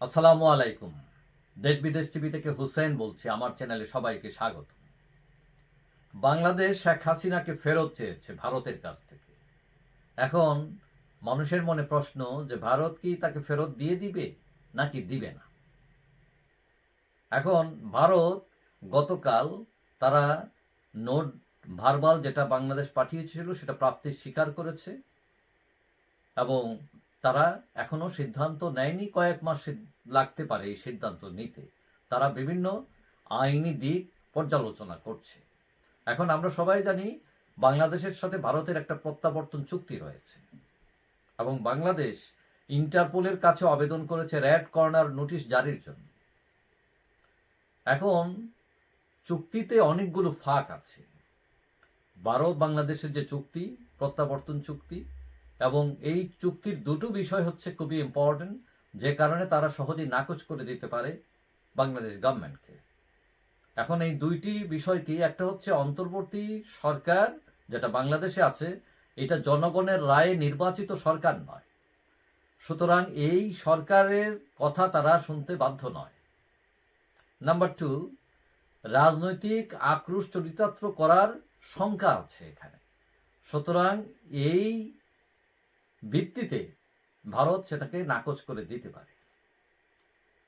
আসসালামু আলাইকুম। দেশ বিদেশ টিভি থেকে হুসেন বলছি, আমার চ্যানেলে সবাইকে স্বাগত। বাংলাদেশ শেখ হাসিনাকে ফেরত চেয়েছে ভারতের কাছ থেকে। এখন মানুষের মনে প্রশ্ন যে, ভারত কি তাকে ফেরত দিয়ে দিবে নাকি দিবে না? এখন ভারত গতকাল তারা নোট, ভারবাল যেটা বাংলাদেশ পাঠিয়েছিল, সেটা প্রাপ্তির স্বীকার করেছে এবং তারা এখনও সিদ্ধান্ত নেয়নি কয়েক মাস লাগতে পারে এই সিদ্ধান্ত নিতে। তারা বিভিন্ন আইনি দিক পর্যালোচনা করছে। এখন আমরা সবাই জানি বাংলাদেশের সাথে ভারতের একটা প্রত্যাবর্তন চুক্তি রয়েছে এবং বাংলাদেশ ইন্টারপোলের কাছে আবেদন করেছে রেড কর্নার নোটিশ জারির জন্য। এখন চুক্তিতে অনেকগুলো ফাঁক আছে। ভারত বাংলাদেশের যে চুক্তি, প্রত্যাবর্তন চুক্তি এবং এই চুক্তির দুটো বিষয় হচ্ছে খুবই ইম্পর্টেন্ট যে কারণে তারা সহজেই নাকচ করে দিতে পারে বাংলাদেশ গভর্নমেন্টকে এখন এই দুইটি বিষয় কি একটা হচ্ছে অন্তর্বর্তী সরকার যেটা বাংলাদেশে আছে, এটা জনগণের রায়ে নির্বাচিত সরকার নয়। সুতরাং এই সরকারের কথা তারা শুনতে বাধ্য নয়। নাম্বার টু রাজনৈতিক আক্রোশ চরিতার্থ করার শঙ্কা আছে এখানে। সুতরাং এই ভিত্তিতে ভারত সেটাকে নাকচ করে দিতে পারে।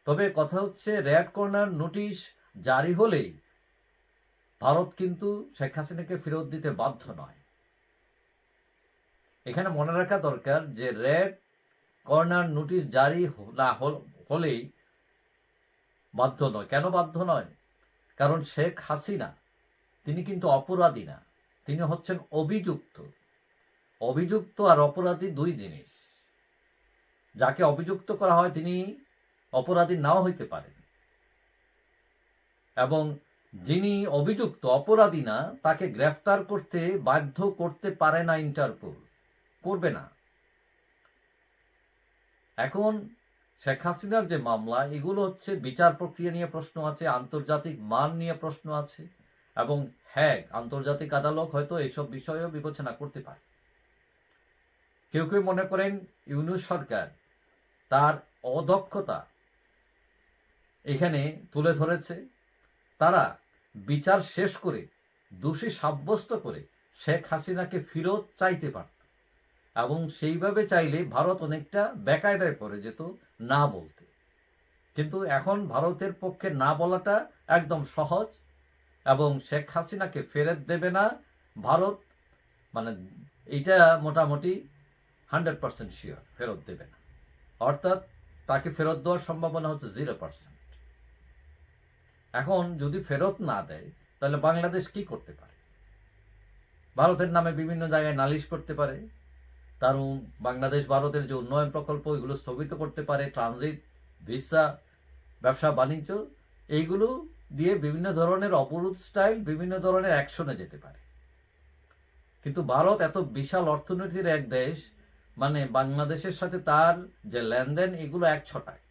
তবে কথা হচ্ছে, রেড কর্নার নোটিশ জারি হলেই ভারত কিন্তু শেখ হাসিনাকে ফেরত দিতে বাধ্য নয়। এখানে মনে রাখা দরকার যে, রেড কর্নার নোটিশ জারি না হলেই বাধ্য নয়। কেন বাধ্য নয়? কারণ শেখ হাসিনা, তিনি কিন্তু অপরাধী না। তিনি হচ্ছেন অভিযুক্ত। অভিযুক্ত আর অপরাধী দুই জিনিস। যাকে অভিযুক্ত করা হয় তিনি অপরাধী নাও হইতে পারেন। এবং যিনি অভিযুক্ত, অপরাধী না, তাকে গ্রেফতার করতে বাধ্য করতে পারে না ইন্টারপোল। করবে না। এখন শেখ হাসিনার যে মামলা, এগুলো হচ্ছে বিচার প্রক্রিয়া নিয়ে প্রশ্ন আছে, আন্তর্জাতিক মান নিয়ে প্রশ্ন আছে, এবং হ্যাঁ আন্তর্জাতিক আদালত হয়তো এইসব বিষয়েও বিবেচনা করতে পারে। কেউ কেউ মনে করেন ইউনুস সরকার তার অদক্ষতা এখানে তুলে ধরেছে। তারা বিচার শেষ করে, দোষী সাব্যস্ত করে শেখ হাসিনাকে ফেরত চাইতে পারত এবং সেইভাবে চাইলে ভারত অনেকটা বেকায়দায় পড়ে যেত না বলতে। কিন্তু এখন ভারতের পক্ষে না বলাটা একদম সহজ এবং শেখ হাসিনাকে ফেরত দেবে না ভারত। মানে এইটা মোটামুটি হান্ড্রেড পার্সেন্ট শিওর, ফেরত দেবে না। অর্থাৎ তাকে ফেরত দেওয়ার সম্ভাবনা হচ্ছে জিরো পার্সেন্ট। এখন যদি ফেরত না দেয়, তাহলে বাংলাদেশ কি করতে পারে? ভারতের নামে বিভিন্ন জায়গায় নালিশ করতে পারে। তার বাংলাদেশ ভারতের যে উন্নয়ন প্রকল্প এগুলো স্থগিত করতে পারে। ট্রানজিট, ভিসা, ব্যবসা, বাণিজ্য, এইগুলো দিয়ে বিভিন্ন ধরনের অবরোধ স্টাইল, বিভিন্ন ধরনের অ্যাকশনে যেতে পারে। কিন্তু ভারত এত বিশাল অর্থনীতির এক দেশ মানে বাংলাদেশের সাথে তার যে লেনদেন, এগুলো এক ছটায়।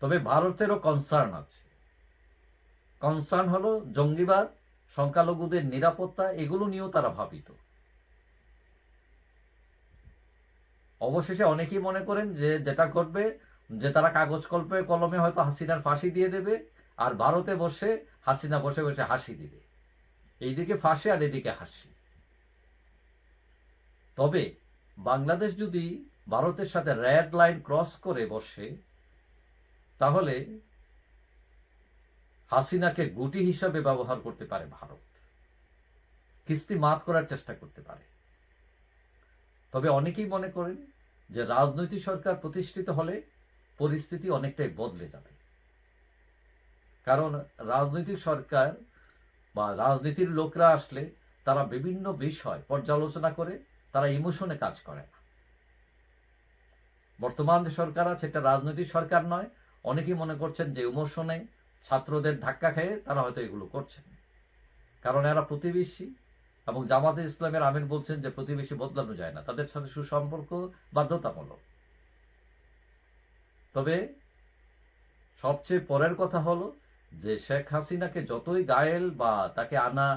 তবে ভারতেরও কনসার্ন আছে। কনসার্ন হলো জঙ্গিবাদ, সংখ্যালঘুদের নিরাপত্তা, এগুলো নিয়েও তারা ভাবিত। অবশেষে অনেকেই মনে করেন যে যেটা ঘটবে, যে তারা কাগজ কল্পে কলমে হয়তো হাসিনার ফাঁসি দিয়ে দেবে, আর ভারতে বসে হাসিনা বসে বসে হাসি দিবে। এইদিকে ফাঁসি আর এদিকে হাসি। তবে বাংলাদেশ যদি ভারতের সাথে রেড লাইন ক্রস করে বসে, তাহলে হাসিনাকে গুটি হিসাবে ব্যবহার করতে পারে ভারত। কিস্তি মাত করার চেষ্টা করতে পারে। তবে অনেকেই মনে করেন যে রাজনৈতিক সরকার প্রতিষ্ঠিত হলে পরিস্থিতি অনেকটাই বদলে যাবে। কারণ রাজনৈতিক সরকার বা রাজনীতির লোকরা আসলে তারা বিভিন্ন বিষয় পর্যালোচনা করে তারা ইমোশনে কাজ করে না। বর্তমান যে সরকার আছে, এটা রাজনৈতিক সরকার নয়। অনেকেই মনে করছেন যে ইমোশনে ছাত্রদের ধাক্কা খেয়ে তারা হয়তো এগুলো করছেন। কারণ এরা প্রতিবেশী এবং জামাতে ইসলামের আমির বলছেন যে প্রতিবেশী বদলানো যায় না। তাদের সাথে সুসম্পর্ক বাধ্যতামূলক। তবে সবচেয়ে পরের কথা হলো যে শেখ হাসিনাকে যতই গায়েল বা তাকে আনা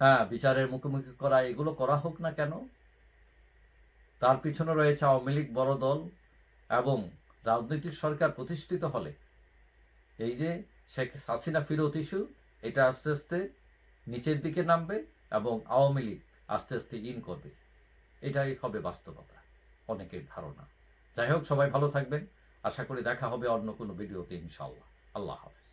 হ্যাঁ বিচারের মুখোমুখি করা, এগুলো করা হোক না কেন তার পিছনে রয়েছে আওয়ামী লীগ বড় দল এবং রাজনৈতিক সরকার প্রতিষ্ঠিত হলে। এই যে শেখ হাসিনা ফিরত ইস্যু, এটা আস্তে আস্তে নিচের দিকে নামবে এবং আওয়ামী লীগ আস্তে আস্তে ইন করবে। এটাই হবে বাস্তবতা, অনেকের ধারণা। যাই হোক, সবাই ভালো থাকবেন। আশা করি দেখা হবে অন্য কোনো ভিডিওতে ইনশাল্লাহ আল্লাহ হাফেজ।